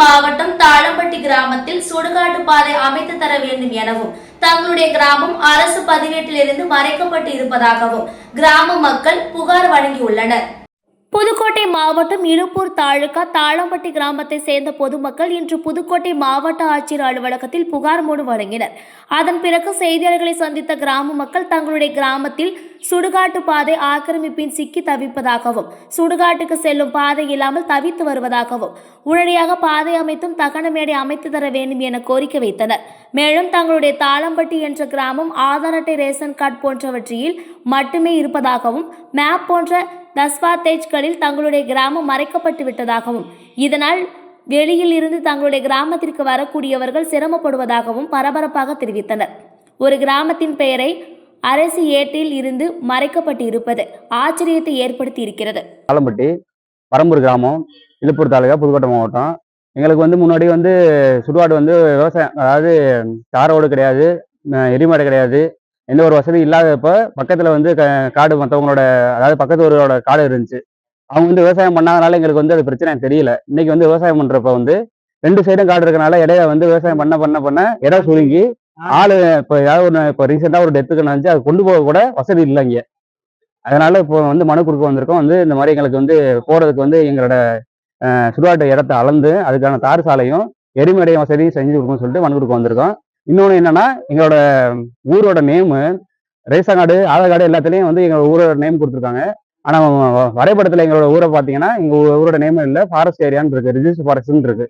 மாவட்டம் தாளம்பட்டி கிராமத்தில் சுடுகாட்டு பாதை அமைத்து தர வேண்டும் எனவும் தங்களுடைய கிராமம் அரசு பதிவேட்டிலிருந்து மறைக்கப்பட்டு இருப்பதாகவும் கிராம மக்கள் புகார் வழங்கியுள்ளனர். புதுக்கோட்டை மாவட்டம் இழுப்பூர் தாலுகா தாளம்பட்டி கிராமத்தை சேர்ந்த பொதுமக்கள் இன்று புதுக்கோட்டை மாவட்ட ஆட்சியர் அலுவலகத்தில் புகார் மனு வழங்கினர். அதன் பிறகு செய்தியாளர்களை சந்தித்த கிராம மக்கள் தங்களுடைய கிராமத்தில் சுடுகாட்டு பாதை ஆக்கிரமிப்பின் சிக்கி தவிப்பதாகவும் சுடுகாட்டுக்கு செல்லும் பாதை இல்லாமல் தவித்து வருவதாகவும் உடனடியாக பாதை அமைத்தும் தகன மேடை அமைத்து தர வேண்டும் என கோரிக்கை வைத்தனர். மேலும் தங்களுடைய தாளம்பட்டி என்ற கிராமம் ஆதார் அட்டை ரேஷன் கார்டு போன்றவற்றில் மட்டுமே இருப்பதாகவும் மேப் போன்ற தஸ்வாத்தேஜ்களில் தங்களுடைய கிராமம் மறைக்கப்பட்டு விட்டதாகவும் இதனால் வெளியில் இருந்து தங்களுடைய கிராமத்திற்கு வரக்கூடியவர்கள் சிரமப்படுவதாகவும் பரபரப்பாக தெரிவித்தனர். ஒரு கிராமத்தின் பெயரை அரசு ஏட்டில் இருந்து மறைக்கப்பட்டு இருப்பது ஆச்சரியத்தை ஏற்படுத்தி இருக்கிறது ஆலம்பட்டி பரம்பூர் கிராமம் இழுப்பூர் தாலுகா புதுக்கோட்டை மாவட்டம். எங்களுக்கு வந்து முன்னாடி வந்து சுடுகாடு வந்து விவசாயம் அதாவது தாரோடு கிடையாது எரிமாடு கிடையாது. எந்த ஒரு வசதியும் இல்லாதப்ப பக்கத்தில் வந்து க காடு மற்றவங்களோட அதாவது பக்கத்து ஊரோட காடு இருந்துச்சு. அவங்க வந்து விவசாயம் பண்ணாதனால எங்களுக்கு வந்து அது பிரச்சனை தெரியல. இன்னைக்கு வந்து விவசாயம் பண்ணுறப்ப வந்து ரெண்டு சைடும் காடு இருக்கனால இடையில வந்து விவசாயம் பண்ண பண்ண பண்ண இடம் சுருங்கி ஆளு இப்போ ஏதாவது ஒன்று இப்போ ரீசெண்டாக ஒரு டெத்துக்கு நடந்துச்சு அது கொண்டு போக கூட வசதி இல்லை இங்கே அதனால இப்போ வந்து மனு கொடுக்க வந்திருக்கோம். வந்து இந்த மாதிரி எங்களுக்கு வந்து போகிறதுக்கு வந்து எங்களோட சுடுகாட்டு இடத்த அளந்து அதுக்கான தார் சாலையும் எரிமடையும் வசதியும் செஞ்சு கொடுக்கணும்னு சொல்லிட்டு மனு கொடுக்க வந்திருக்கோம். இன்னொன்று என்னன்னா எங்களோட ஊரோட name ration card Aadhaar card எல்லாத்துலேயும் வந்து எங்களோட ஊரோட நேம் கொடுத்துருக்காங்க. ஆனால் வரைபடத்தில் எங்களோட ஊரை பார்த்தீங்கன்னா எங்கள் ஊரோட நேம் இல்லை ஃபாரஸ்ட் ஏரியான்னு இருக்கு ரிஜிஸ்டர் ஃபாரஸ்ட்னு இருக்கு.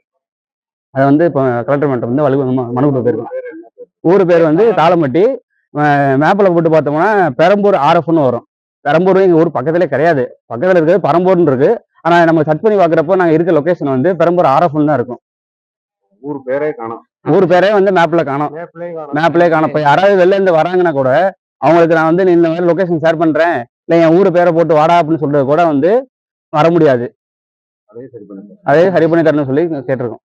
அதை வந்து இப்போ கலெக்டர் மேட்டம் வந்து வலு மனு கொடுக்க ஊர் பேர் வந்து தாளம்பட்டி. மேப்பில் போட்டு பார்த்தோம்னா பெரம்பூர் ஆர்எஃப்னு வரும். பெரம்பூர் எங்கள் ஊர் பக்கத்துலேயே கிடையாது. பக்கத்தில் இருக்கிறது பரம்பூர்னு இருக்கு. ஆனால் நம்ம சர்ச் பண்ணி பார்க்குறப்போ நாங்கள் இருக்க லொக்கேஷன் வந்து பெரம்பூர் ஆர்எஃப்னு தான் இருக்கும். ஊர் பேரே காணும். ஊர் பேரே வந்து மேப்பில் காணோம். மேப்லயே காணோம். இப்போ யாராவது வெளில இருந்து வராங்கன்னா கூட அவங்களுக்கு நான் வந்து இந்த மாதிரி லொகேஷன் ஷேர் பண்றேன். இல்லை என் ஊர் பேரை போட்டு வாடா அப்படின்னு சொல்றது கூட வந்து வர முடியாது. அதையும் சரி பண்ணுங்க அதே சரி பண்ணி தரணும்னு சொல்லி கேட்டிருக்கோம்.